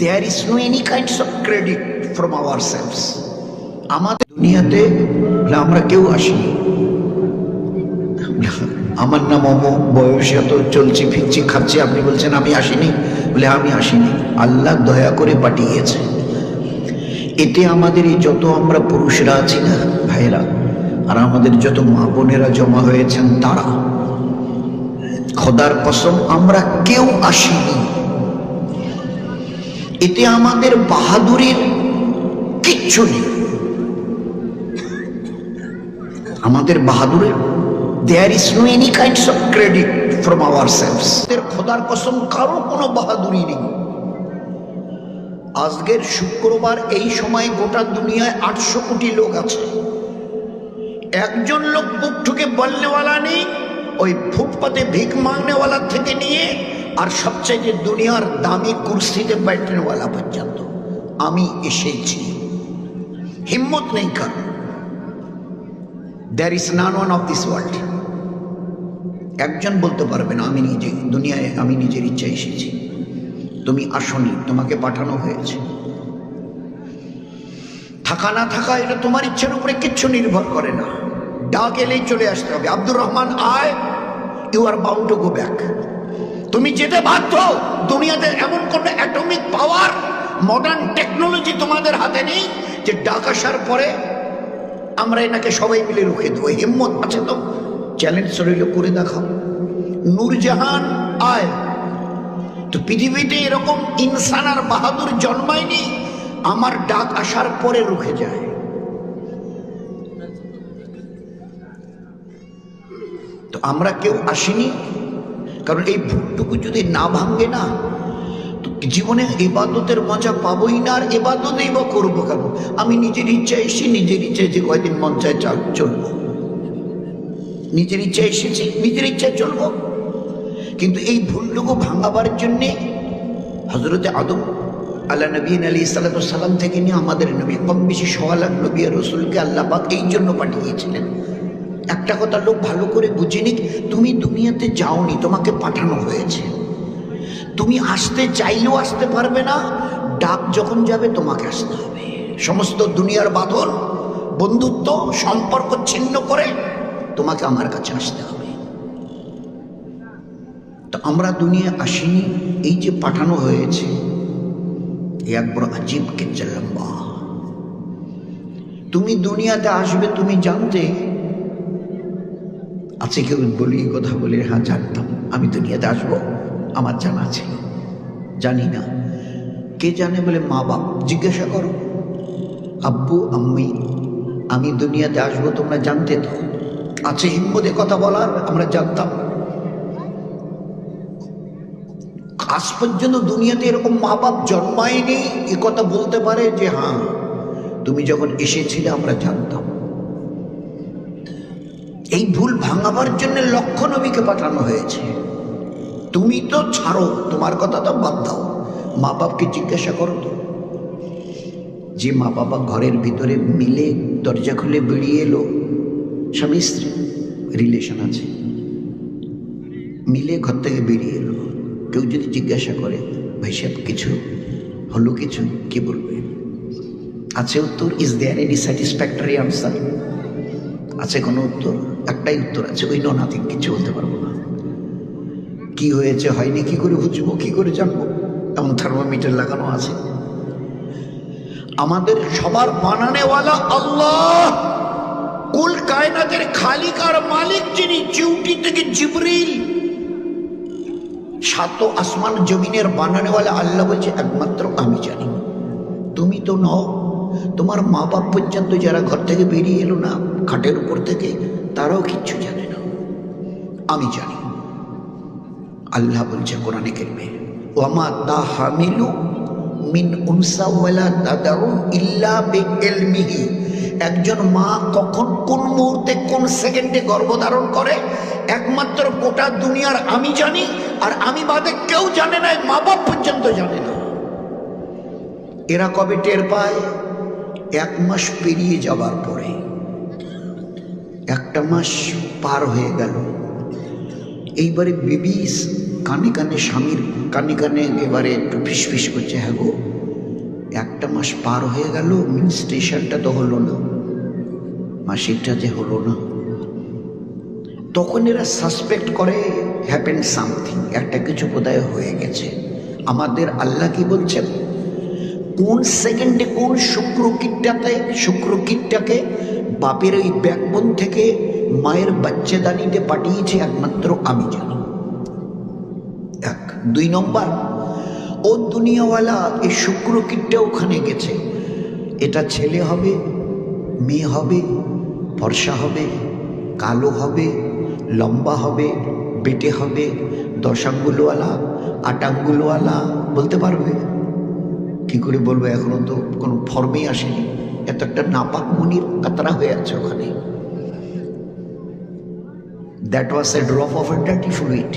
There is no any kinds of credit from our sales আমাদের দুনিয়াতে আমরা কেউ আসিনি। আমার নাম অমুক বয়সে এত, চলছি, ফিরছি, খাচ্ছি, আপনি বলছেন আমি আসিনি, বলে আমি আসিনি। আল্লাহ দয়া করে পাঠিয়েছে। এতে আমাদের এই যত আমরা পুরুষরা আছি না ভাইরা আর আমাদের যত মা বোনেরা জমা হয়েছেন তারা, খোদার কসম আমরা কেউ আসিনি। এতে আমাদের বাহাদুরির কিচ্ছু নেই। আমাদের বাহাদুরের there is no any kinds of credit from our sales খোদার কসম, কারও কোনো বাহাদুরি নেই। আজকের শুক্রবার, এই সময় গোটা দুনিয়ায় আটশো কোটি লোক আছে। একজন লোক বুক ঠুকে বলনেওয়ালা নেই, ওই ফুটপাতে ভিক মাংনেওয়ালা থেকে নিয়ে আর সবচেয়ে দুনিয়ার দামি কুর্সিতে বেটেনওয়ালা পর্যন্ত আমি এসেছি। হিম্মত নেই কার। There is none one of this world একজন বলতে পারবে না, আমি নিজে, দুনিয়ায় আমি নিজের ইচ্ছা এসেছি। তুমি আসনি, তোমাকে পাঠানো হয়েছে। থাকা না থাকা, এটা তোমার ইচ্ছার উপরে কিচ্ছু নির্ভর করে না। ডাক এলেই চলে আসতে হবে। আব্দুর রহমান, আয়। You are bound to go back তুমি যেতে বাধ্য, দুনিয়াতে এমন কোনো অ্যাটমিক পাওয়ার মডার্ন টেকনোলজি তোমাদের হাতে নেই যে ডাক আসার পরে আমরা এনাকে সবাই মিলে রুখে দেবো। হিম্মত আছে তো? চ্যালেঞ্জ শরীর করে দেখাও। নূরজাহান, আয়। তো পৃথিবীতে এরকম ইনসান আর বাহাদুর জন্মায়নি, আমার ডাক আসার পরে রুখে যায়। তো আমরা কেউ আসিনি কারণ এই ভুলটুকু যদি না ভাঙ্গে না জীবনে এবাদতের মজা পাবোই না, আর এবাদতেই বা করব কেন? আমি নিজের ইচ্ছা এসে নিজের ইচ্ছায় যে কয়দিন মন চায় চাল, চলবো। নিজের ইচ্ছা এসেছি, নিজের ইচ্ছায় চলবো। কিন্তু এই ভুলটুকু ভাঙাবার জন্যে হজরতে আদম আল্লাহ নবীন আলী সাল্লাম থেকে নিয়ে আমাদের নবী কম বেশি সোয়া লাখ নবী রসুলকে আল্লাহ পাক এই জন্য পাঠিয়েছিলেন। একটা কথা লোক ভালো করে বুঝে নিক, তুমি দুনিয়াতে যাওনি, তোমাকে পাঠানো হয়েছে। তুমি আসতে চাইলেও আসতে পারবে না, ডাক যখন যাবে তোমাকে আসতে হবে। সমস্ত দুনিয়ার বাঁধন, বন্ধুত্ব, সম্পর্ক ছিন্ন করে তোমাকে আমার কাছে আসতে হবে। তো আমরা দুনিয়া আসিনি, এই যে পাঠানো হয়েছে এক বড় আজীব তুমি দুনিয়াতে আসবে, তুমি জানতে আছে কেউ বলি, কথা বলে হ্যাঁ জানতাম। আমি দুনিয়াতে আসব, আমার জানা ছিল জানি না। কে জানে বলে, মা বাপ, জিজ্ঞাসা করো। আব্বু, আম্মি, আমি দুনিয়াতে আসব, তোমরা জানতে তো। আছে হিম্মতে কথা বলার, আমরা জানতাম। আজ পর্যন্ত দুনিয়াতে এরকম মা বাপ জন্মায়নি, এ কথা বলতে পারে যে হ্যাঁ তুমি যখন এসেছিলে, আমরা জানতাম। এই ভুল ভাঙাবার জন্য লক্ষ নবীকে পাঠানো হয়েছে। তুমি তো ছাড়ো, তোমার কথা তো বাদ দাও। মা বাপকে জিজ্ঞাসা করো তো। যে মা বাবা ঘরের ভিতরে মিলে দরজা খুলে বেরিয়ে এলো, স্বামী স্ত্রী রিলেশন আছে। মিলে ঘর থেকে বেরিয়ে এলো। কেউ যদি জিজ্ঞাসা করে, ভাই সাহেব, কিছু হলো কিছু? কি বলবে? আছে উত্তর is there any satisfactory answer আছে কোনো উত্তর? একটাই উত্তর আছে, ওই নাথিং কিছু বলতে পারব না। কি হয়েছে, হয়নি, কি করে বুঝব, কি করে জানব? এমন থার্মোমিটার লাগানো আছে। আমাদের সবার বানানেওয়ালা আল্লাহ। কুল কায়নাতের খালিকার মালিক যিনি, চিউটি থেকে জিবরিল। সাত আসমান জমিনের বানানেওয়ালা আল্লাহ বলছে, একমাত্র আমি জানি। তুমি তো নও তোমার মা বাপ পর্যন্ত যারা ঘর থেকে বেরিয়ে এলো না, খাটের উপর থেকে, তারাও কিচ্ছু জানে না। আমি জানি। আল্লাহ বলছে কোরআনে কেরমে, ওয়ামা হামিলু মিন ইল্লা একজন মা কখন কোন মুহূর্তে, কোন সেকেন্ডে গর্ভধারণ করে? একমাত্র গোটা দুনিয়ার আমি জানি, আর আমি বাদে কেউ জানে না মা বাপ পর্যন্ত জানে না। এরা কবে টের পায়? এক মাস পেরিয়ে যাবার পরে, একটা মাস পার হয়ে গেল। এইবারে বেবি কানে কানে স্বামীর কানে কানে এবারে একটু ফিসফিস করছে হ্যাঁ গো, একটা মাস পার হয়ে গেল স্টেশনটা তো হলো না। মাসিকটা যে হলো না। তখন এরা সাসপেক্ট করে হ্যাপেন সামথিং একটা কিছু বোধহয় হয়ে গেছে। আমাদের আল্লাহ কি বলছেন? কোন সেকেন্ডে কোন শুক্র কীটটাতে শুক্র কীটটাকে বাপের ওই ব্যাকবন থেকে মায়ের বাচ্চাদানিতে পাঠিয়েছে একমাত্র আমি জানি। এক। দুই নম্বর, ও দুনিয়াওয়ালা, এই শুক্র কীটটা ওখানে গেছে। এটা ছেলে হবে, মেয়ে হবে, ফর্সা হবে, কালো হবে, লম্বা হবে, বেটে হবে দশাঙ্গুলওয়ালা আটাঙ্গুলওয়ালা বলতে পারবে? কি করে বলব? এখনও তো কোনো ফর্মেই আসেনি। এত একটা নাপাক মনির কাতরা হয়ে আছে ওখানে। That was a drop of a dirty fluid